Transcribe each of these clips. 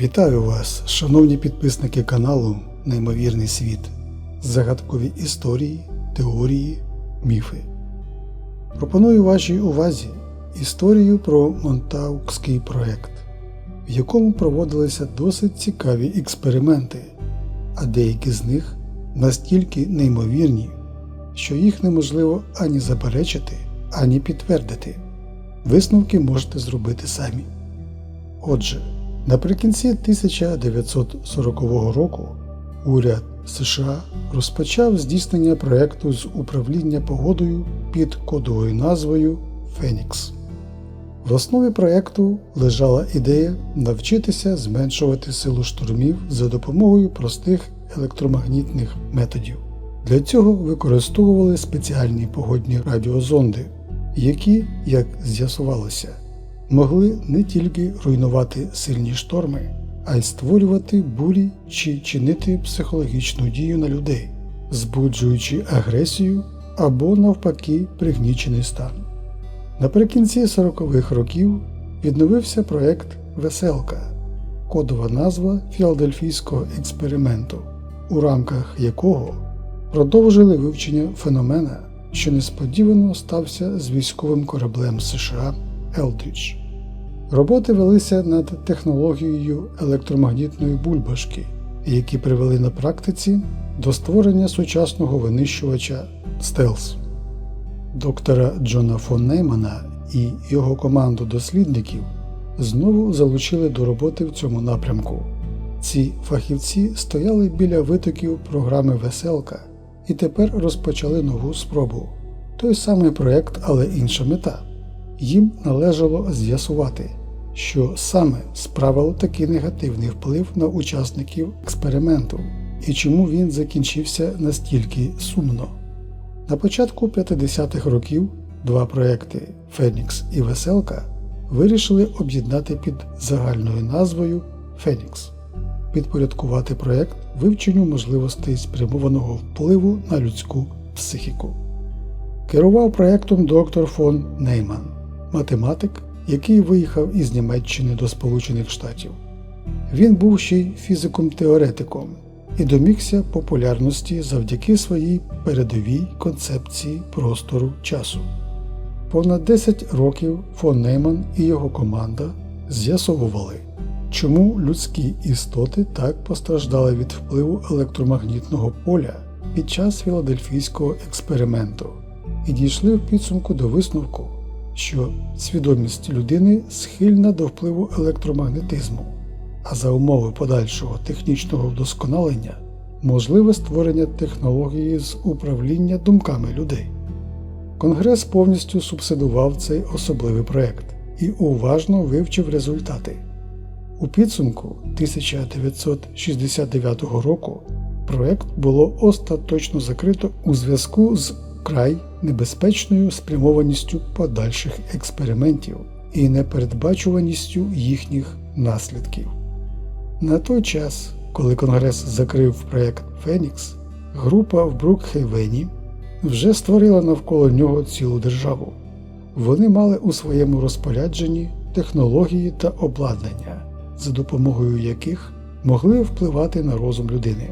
Вітаю вас, шановні підписники каналу Неймовірний світ, загадкові історії, теорії, міфи. Пропоную вашій увазі історію про Монтаукський проект, в якому проводилися досить цікаві експерименти, а деякі з них настільки неймовірні, що їх неможливо ані заперечити, ані підтвердити. Висновки можете зробити самі. Отже, наприкінці 1940 року уряд США розпочав здійснення проєкту з управління погодою під кодовою назвою Фенікс. В основі проєкту лежала ідея навчитися зменшувати силу штурмів за допомогою простих електромагнітних методів. Для цього використовували спеціальні погодні радіозонди, які, як з'ясувалося, могли не тільки руйнувати сильні шторми, а й створювати бурі чи чинити психологічну дію на людей, збуджуючи агресію або, навпаки, пригнічений стан. Наприкінці 40-х років відновився проект Веселка, кодова назва філадельфійського експерименту, у рамках якого продовжили вивчення феномена, що несподівано стався з військовим кораблем США Елдрідж. Роботи велися над технологією електромагнітної бульбашки, які привели на практиці до створення сучасного винищувача Стелс. Доктора Джона фон Неймана і його команду дослідників знову залучили до роботи в цьому напрямку. Ці фахівці стояли біля витоків програми Веселка і тепер розпочали нову спробу. Той самий проєкт, але інша мета. Їм належало з'ясувати, що саме справило такий негативний вплив на учасників експерименту і чому він закінчився настільки сумно. На початку 50-х років два проекти Фенікс і Веселка вирішили об'єднати під загальною назвою Фенікс, підпорядкувати проект вивченню можливостей спрямованого впливу на людську психіку. Керував проектом доктор фон Нейман, математик, який виїхав із Німеччини до Сполучених Штатів. Він був ще й фізиком-теоретиком і домігся популярності завдяки своїй передовій концепції простору часу. Понад 10 років фон Нейман і його команда з'ясовували, чому людські істоти так постраждали від впливу електромагнітного поля під час філадельфійського експерименту, і дійшли в підсумку до висновку, що свідомість людини схильна до впливу електромагнетизму а за умови подальшого технічного вдосконалення можливе створення технології з управління думками людей. Конгрес повністю субсидував цей особливий проект і уважно вивчив результати. У підсумку 1969 року проект було остаточно закрито у зв'язку з край небезпечною спрямованістю подальших експериментів і непередбачуваністю їхніх наслідків. На той час, коли Конгрес закрив проєкт Фенікс, група в Брукхейвені вже створила навколо нього цілу державу. Вони мали у своєму розпорядженні технології та обладнання, за допомогою яких могли впливати на розум людини.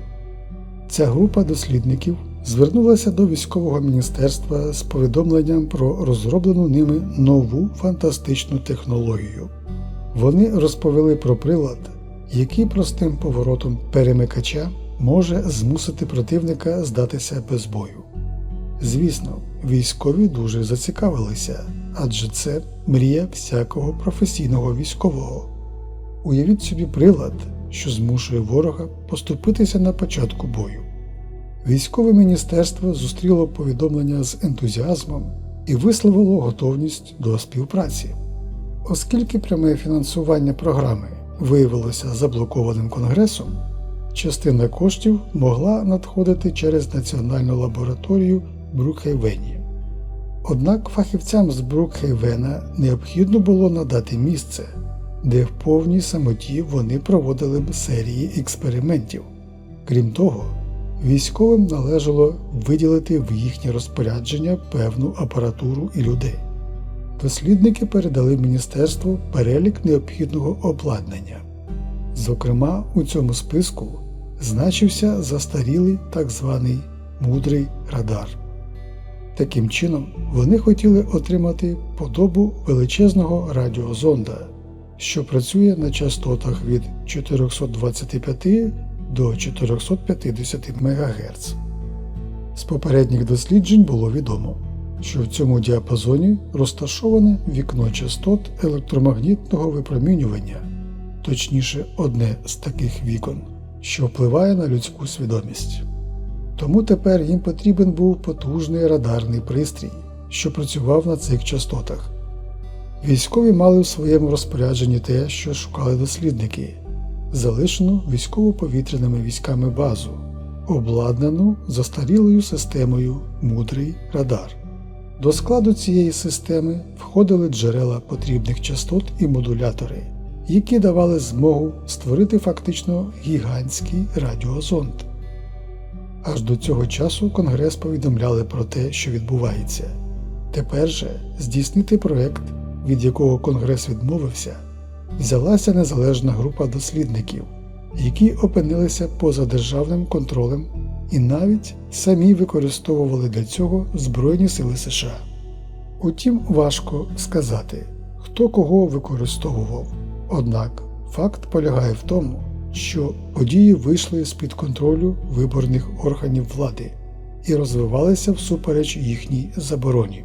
Ця група дослідників звернулася до військового міністерства з повідомленням про розроблену ними нову фантастичну технологію. Вони розповіли про прилад який простим поворотом перемикача може змусити противника здатися без бою. Звісно, військові дуже зацікавилися, адже це мрія всякого професійного військового. Уявіть собі прилад, що змушує ворога поступитися на початку бою. Військове міністерство зустріло повідомлення з ентузіазмом і висловило готовність до співпраці, оскільки пряме фінансування програми виявилося заблокованим Конгресом, частина коштів могла надходити через Національну лабораторію Брукхейвені. Однак фахівцям з Брукхейвена необхідно було надати місце, де в повній самоті вони проводили б серії експериментів. Крім того, військовим належало виділити в їхнє розпорядження певну апаратуру і людей. Дослідники передали міністерству перелік необхідного обладнання. Зокрема, у цьому списку значився застарілий так званий мудрий радар. Таким чином, вони хотіли отримати подобу величезного радіозонда, що працює на частотах від 425 до 450 МГц. З попередніх досліджень було відомо, що в цьому діапазоні розташоване вікно частот електромагнітного випромінювання, точніше, одне з таких вікон, що впливає на людську свідомість. Тому тепер їм потрібен був потужний радарний пристрій, що працював на цих частотах. Військові мали в своєму розпорядженні те, що шукали дослідники, залишену військово-повітряними військами базу, обладнану застарілою системою Мудрий радар. До складу цієї системи входили джерела потрібних частот і модулятори, які давали змогу створити фактично гігантський радіозонд. Аж до цього часу Конгрес повідомляли про те, що відбувається. Тепер же здійснити проект, від якого Конгрес відмовився, взялася незалежна група дослідників, які опинилися поза державним контролем і навіть самі використовували для цього Збройні сили США. Утім, важко сказати, хто кого використовував. Однак факт полягає в тому, що події вийшли з-під контролю виборних органів влади і розвивалися всупереч їхній забороні.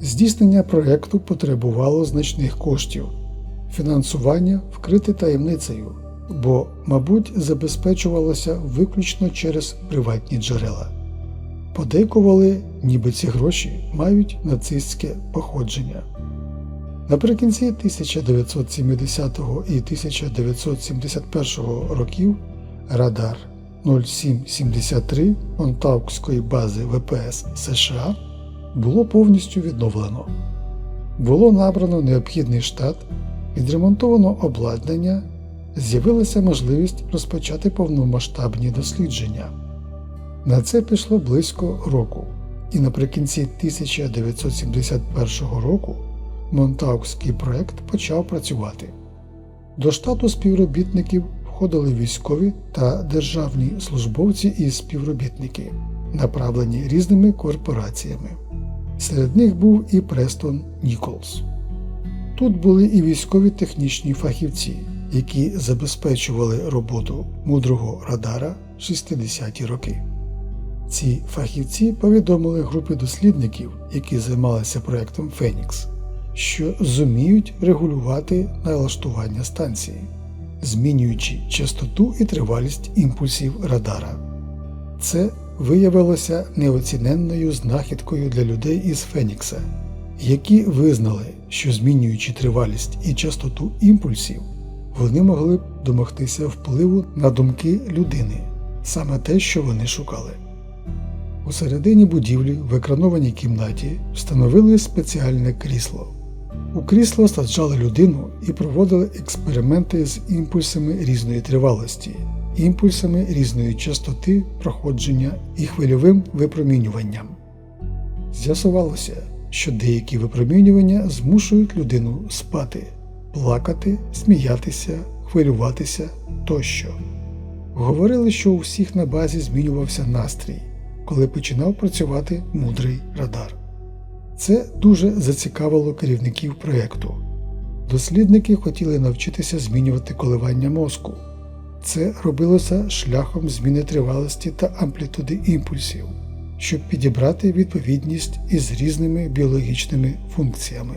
Здійснення проєкту потребувало значних коштів, фінансування вкрите таємницею, бо, мабуть, забезпечувалося виключно через приватні джерела. Подейкували, ніби ці гроші мають нацистське походження. Наприкінці 1970 і 1971 років Радар 0773 Монтаукської бази ВПС США було повністю відновлено. Було набрано необхідний штат, відремонтовано обладнання, з'явилася можливість розпочати повномасштабні дослідження. На це пішло близько року, і наприкінці 1971 року Монтаукський проект почав працювати. До штату співробітників входили військові та державні службовці і співробітники, направлені різними корпораціями. Серед них був і Престон Ніколс. Тут були і військові технічні фахівці, які забезпечували роботу мудрого радара 60-ті роки. Ці фахівці повідомили групі дослідників, які займалися проектом Фенікс, що зуміють регулювати налаштування станції, змінюючи частоту і тривалість імпульсів радара. Це виявилося неоціненною знахідкою для людей із Фенікса, які визнали, що змінюючи тривалість і частоту імпульсів, вони могли б домогтися впливу на думки людини, саме те, що вони шукали. У середині будівлі в екранованій кімнаті встановили спеціальне крісло. У крісло саджали людину і проводили експерименти з імпульсами різної тривалості, імпульсами різної частоти проходження і хвильовим випромінюванням. З'ясувалося, що деякі випромінювання змушують людину спати, плакати, сміятися, хвилюватися тощо. Говорили, що у всіх на базі змінювався настрій, коли починав працювати мудрий радар. Це дуже зацікавило керівників проєкту. Дослідники хотіли навчитися змінювати коливання мозку. Це робилося шляхом зміни тривалості та амплітуди імпульсів, щоб підібрати відповідність із різними біологічними функціями.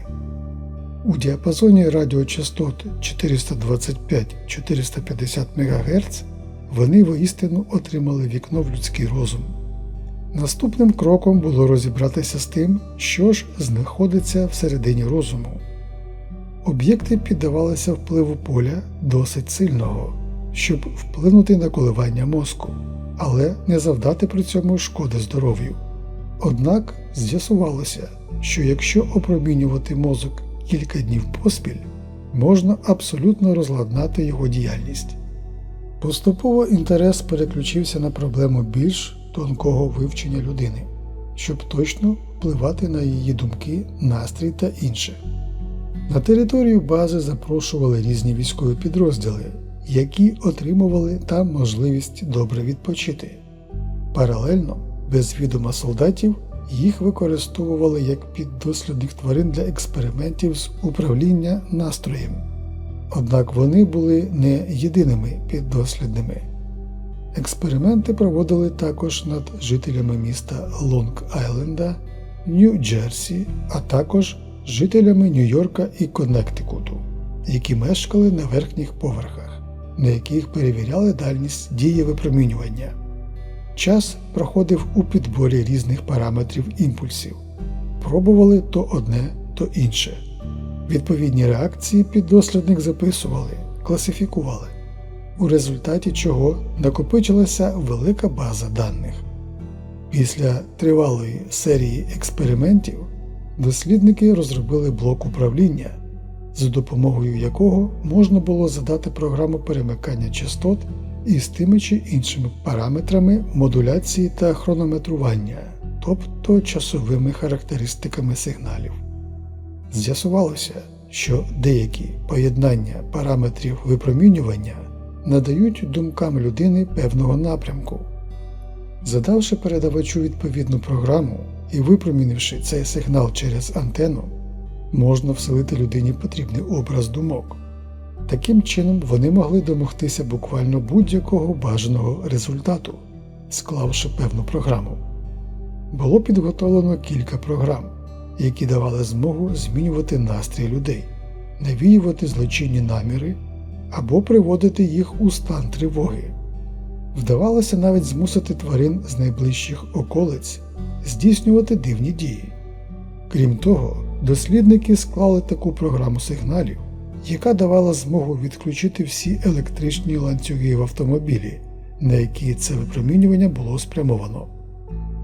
У діапазоні радіочастот 425-450 МГц вони воістину отримали вікно в людський розум. Наступним кроком було розібратися з тим, що ж знаходиться всередині розуму. Об'єкти піддавалися впливу поля досить сильного, щоб вплинути на коливання мозку, але не завдати при цьому шкоди здоров'ю. Однак з'ясувалося, що якщо опромінювати мозок кілька днів поспіль, можна абсолютно розладнати його діяльність. Поступово інтерес переключився на проблему більш тонкого вивчення людини, щоб точно впливати на її думки, настрій та інше. На територію бази запрошували різні військові підрозділи, які отримували там можливість добре відпочити. Паралельно, без відома солдатів, їх використовували як піддослідних тварин для експериментів з управління настроєм. Однак вони були не єдиними піддослідними. Експерименти проводили також над жителями міста Лонг-Айленда, Нью-Джерсі, а також жителями Нью-Йорка і Коннектикуту, які мешкали на верхніх поверхах, на яких перевіряли дальність дії випромінювання. Час проходив у підборі різних параметрів імпульсів. Пробували то одне, то інше. Відповідні реакції піддослідник записували, класифікували, у результаті чого накопичилася велика база даних. Після тривалої серії експериментів дослідники розробили блок управління, за допомогою якого можна було задати програму перемикання частот із тими чи іншими параметрами модуляції та хронометрування, тобто часовими характеристиками сигналів. З'ясувалося, що деякі поєднання параметрів випромінювання надають думкам людини певного напрямку. Задавши передавачу відповідну програму і випромінивши цей сигнал через антенну, можна вселити людині потрібний образ думок. Таким чином вони могли домогтися буквально будь-якого бажаного результату, склавши певну програму. Було підготовлено кілька програм, які давали змогу змінювати настрій людей, навіювати злочинні наміри або приводити їх у стан тривоги. Вдавалося навіть змусити тварин з найближчих околиць здійснювати дивні дії. Крім того, дослідники склали таку програму сигналів, яка давала змогу відключити всі електричні ланцюги в автомобілі, на які це випромінювання було спрямовано.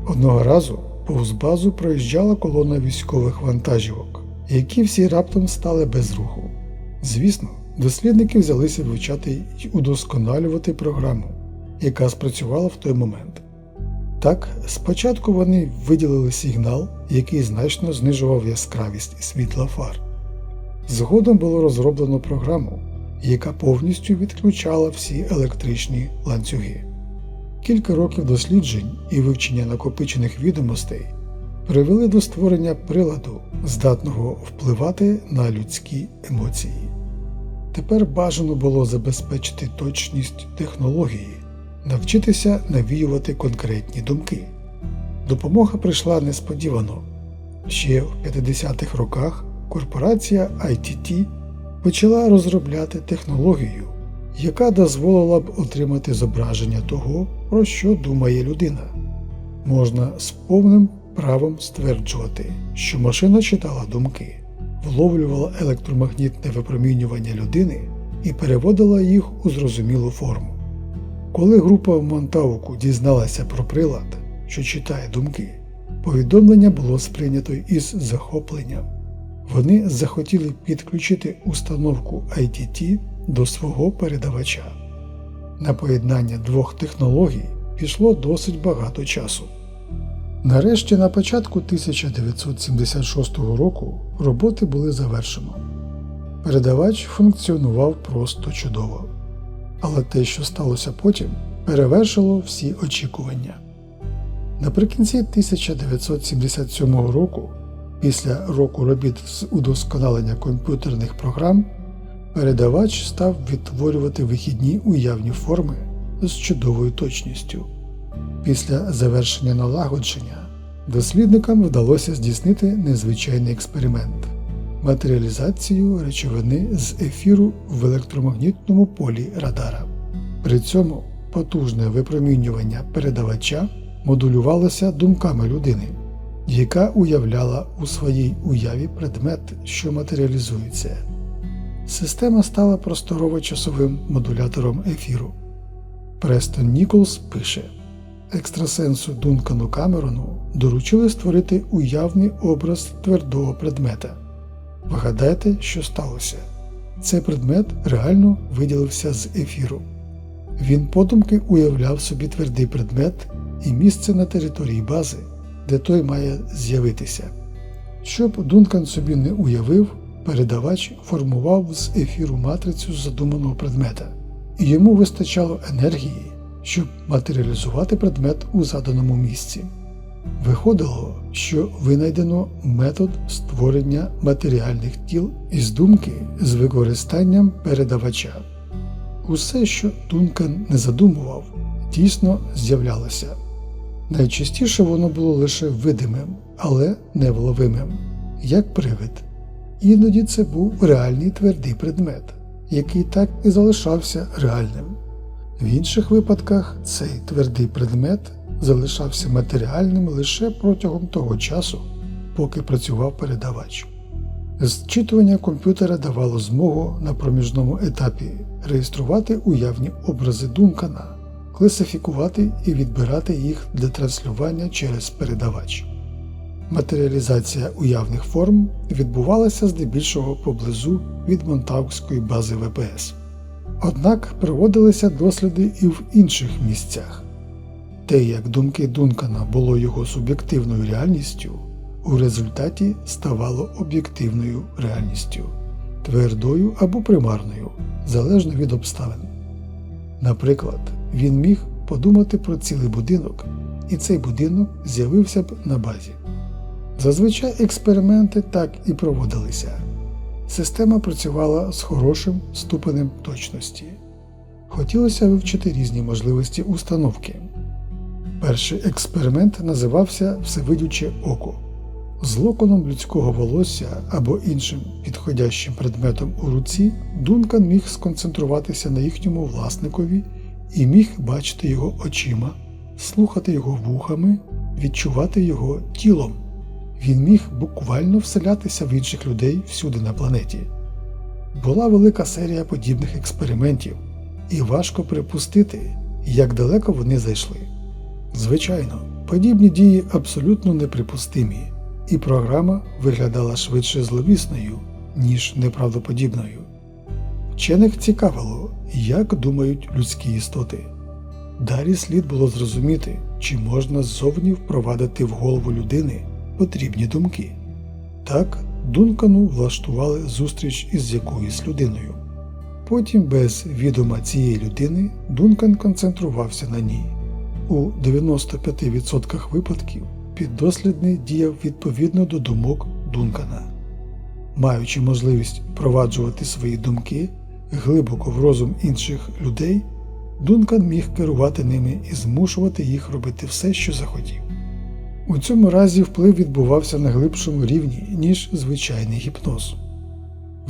Одного разу повз базу проїжджала колона військових вантажівок, які всі раптом стали без руху. Звісно, дослідники взялися вивчати й удосконалювати програму, яка спрацювала в той момент. Так, спочатку вони виділили сигнал, який значно знижував яскравість світла фар. Згодом було розроблено програму, яка повністю відключала всі електричні ланцюги. Кілька років досліджень і вивчення накопичених відомостей привели до створення приладу, здатного впливати на людські емоції. Тепер бажано було забезпечити точність технології, навчитися навіювати конкретні думки. Допомога прийшла несподівано. Ще в 50-х роках корпорація ITT почала розробляти технологію, яка дозволила б отримати зображення того, про що думає людина. Можна з повним правом стверджувати, що машина читала думки, вловлювала електромагнітне випромінювання людини і переводила їх у зрозумілу форму. Коли група в Монтауку дізналася про прилад, що читає думки, повідомлення було сприйнято із захопленням. Вони захотіли підключити установку ITT до свого передавача. На поєднання двох технологій пішло досить багато часу. Нарешті, на початку 1976 року роботи були завершено. Передавач функціонував просто чудово. Але те, що сталося потім, перевершило всі очікування. Наприкінці 1977 року, після року робіт з удосконалення комп'ютерних програм, передавач став відтворювати вихідні уявні форми з чудовою точністю. Після завершення налагодження дослідникам вдалося здійснити незвичайний експеримент матеріалізацію речовини з ефіру в електромагнітному полі радара. При цьому потужне випромінювання передавача модулювалося думками людини, яка уявляла у своїй уяві предмет, що матеріалізується. Система стала просторово-часовим модулятором ефіру. Престон Ніколс пише Екстрасенсу Дункану Камерону доручили створити уявний образ твердого предмета. Вгадайте, що сталося. Цей предмет реально виділився з ефіру. Він подумки уявляв собі твердий предмет і місце на території бази, де той має з'явитися. Щоб Дункан собі не уявив, передавач формував з ефіру матрицю задуманого предмета і йому вистачало енергії, щоб матеріалізувати предмет у заданому місці. Виходило, що винайдено метод створення матеріальних тіл із думки з використанням передавача. Усе, що Дункан не задумував, дійсно з'являлося. Найчастіше воно було лише видимим, але невловимим, як привид. Іноді це був реальний твердий предмет, який так і залишався реальним. В інших випадках цей твердий предмет залишався матеріальним лише протягом того часу, поки працював передавач. Зчитування комп'ютера давало змогу на проміжному етапі реєструвати уявні образи Дункана, класифікувати і відбирати їх для транслювання через передавач. Матеріалізація уявних форм відбувалася здебільшого поблизу від Монтаукської бази ВПС. Однак проводилися досліди і в інших місцях. Те, як думки Дункана було його суб'єктивною реальністю, у результаті ставало об'єктивною реальністю, твердою або примарною, залежно від обставин. Наприклад, він міг подумати про цілий будинок, і цей будинок з'явився б на базі. Зазвичай експерименти так і проводилися. Система працювала з хорошим ступенем точності. Хотілося вивчити різні можливості установки. Перший експеримент називався Всевидюче око. З локоном людського волосся або іншим підходящим предметом у руці Дункан міг сконцентруватися на їхньому власникові і міг бачити його очима, слухати його вухами, відчувати його тілом. Він міг буквально вселятися в інших людей всюди на планеті. Була велика серія подібних експериментів, і важко припустити, як далеко вони зайшли. Звичайно, подібні дії абсолютно неприпустимі, і програма виглядала швидше зловісною, ніж неправдоподібною. Вчених цікавило, як думають людські істоти. Далі слід було зрозуміти, чи можна ззовні впровадити в голову людини потрібні думки. Так, Дункану влаштували зустріч із якоюсь людиною. Потім, без відома цієї людини, Дункан концентрувався на ній. У 95% випадків піддослідний діяв відповідно до думок Дункана. Маючи можливість впроваджувати свої думки глибоко в розум інших людей, Дункан міг керувати ними і змушувати їх робити все, що захотів. У цьому разі вплив відбувався на глибшому рівні, ніж звичайний гіпноз.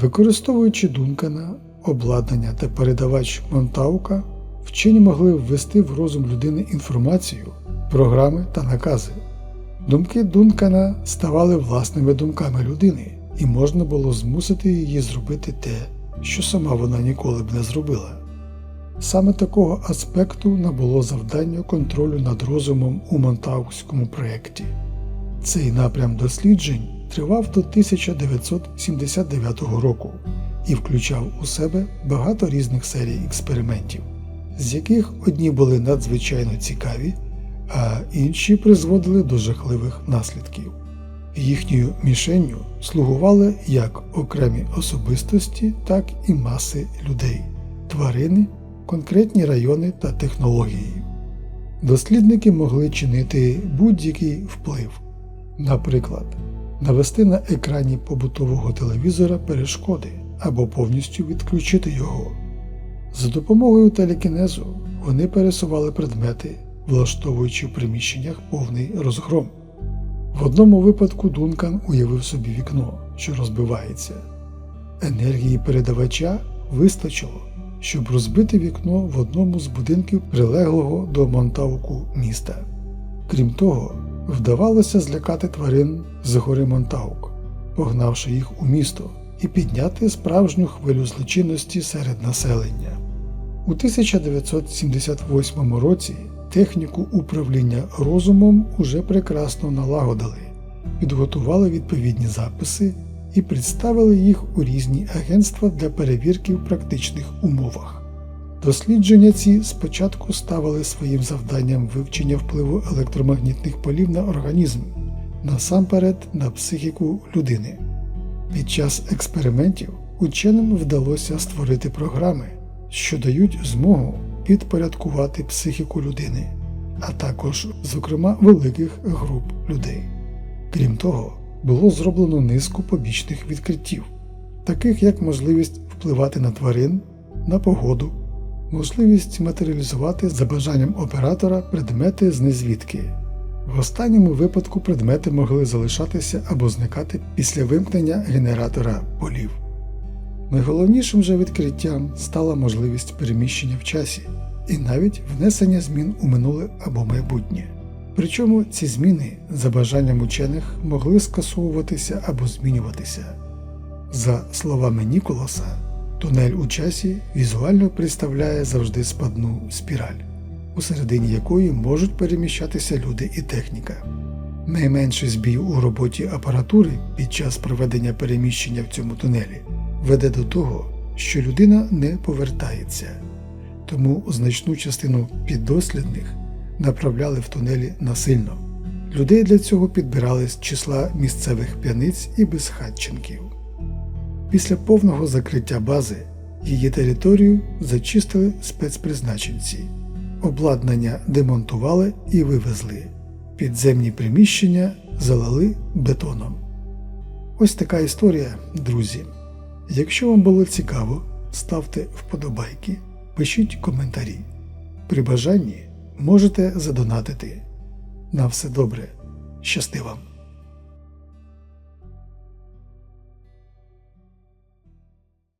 Використовуючи Дункана, обладнання та передавач Монтаука, вчені могли ввести в розум людини інформацію, програми та накази. Думки Дункана ставали власними думками людини, і можна було змусити її зробити те, що сама вона ніколи б не зробила. Саме такого аспекту набуло завдання контролю над розумом у Монтаукському проєкті. Цей напрям досліджень тривав до 1979 року і включав у себе багато різних серій експериментів, з яких одні були надзвичайно цікаві, а інші призводили до жахливих наслідків. Їхньою мішенню слугували як окремі особистості, так і маси людей, тварини конкретні райони та технології. Дослідники могли чинити будь-який вплив, наприклад, навести на екрані побутового телевізора перешкоди або повністю відключити його. За допомогою телекінезу вони пересували предмети, влаштовуючи в приміщеннях повний розгром. В одному випадку Дункан уявив собі вікно, що розбивається. Енергії передавача вистачило, щоб розбити вікно в одному з будинків прилеглого до Монтауку міста. Крім того, вдавалося злякати тварин з гори Монтаук, погнавши їх у місто і підняти справжню хвилю злочинності серед населення. У 1978 році техніку управління розумом уже прекрасно налагодили, підготували відповідні записи і представили їх у різні агентства для перевірки в практичних умовах. Дослідження ці спочатку ставили своїм завданням вивчення впливу електромагнітних полів на організм, насамперед на психіку людини. Під час експериментів ученим вдалося створити програми, що дають змогу підпорядкувати психіку людини, а також, зокрема, великих груп людей. Крім того, було зроблено низку побічних відкриттів, таких як можливість впливати на тварин, на погоду, можливість матеріалізувати за бажанням оператора предмети з незвідки. В останньому випадку предмети могли залишатися або зникати після вимкнення генератора полів. Найголовнішим же відкриттям стала можливість переміщення в часі і навіть внесення змін у минуле або майбутнє. Причому ці зміни за бажанням учених могли скасовуватися або змінюватися. За словами Ніколаса, тунель у часі візуально представляє завжди спадну спіраль, у середині якої можуть переміщатися люди і техніка. Найменший збій у роботі апаратури під час проведення переміщення в цьому тунелі веде до того, що людина не повертається, тому значну частину піддослідних направляли в тунелі насильно. Людей для цього підбирали з числа місцевих п'яниць і безхатченків. Після повного закриття бази її територію зачистили спецпризначенці, обладнання демонтували і вивезли, підземні приміщення залили бетоном. Ось така історія, друзі. Якщо вам було цікаво, ставте вподобайки, пишіть коментарі. При бажанні можете задонатити. На все добре. Щасти вам!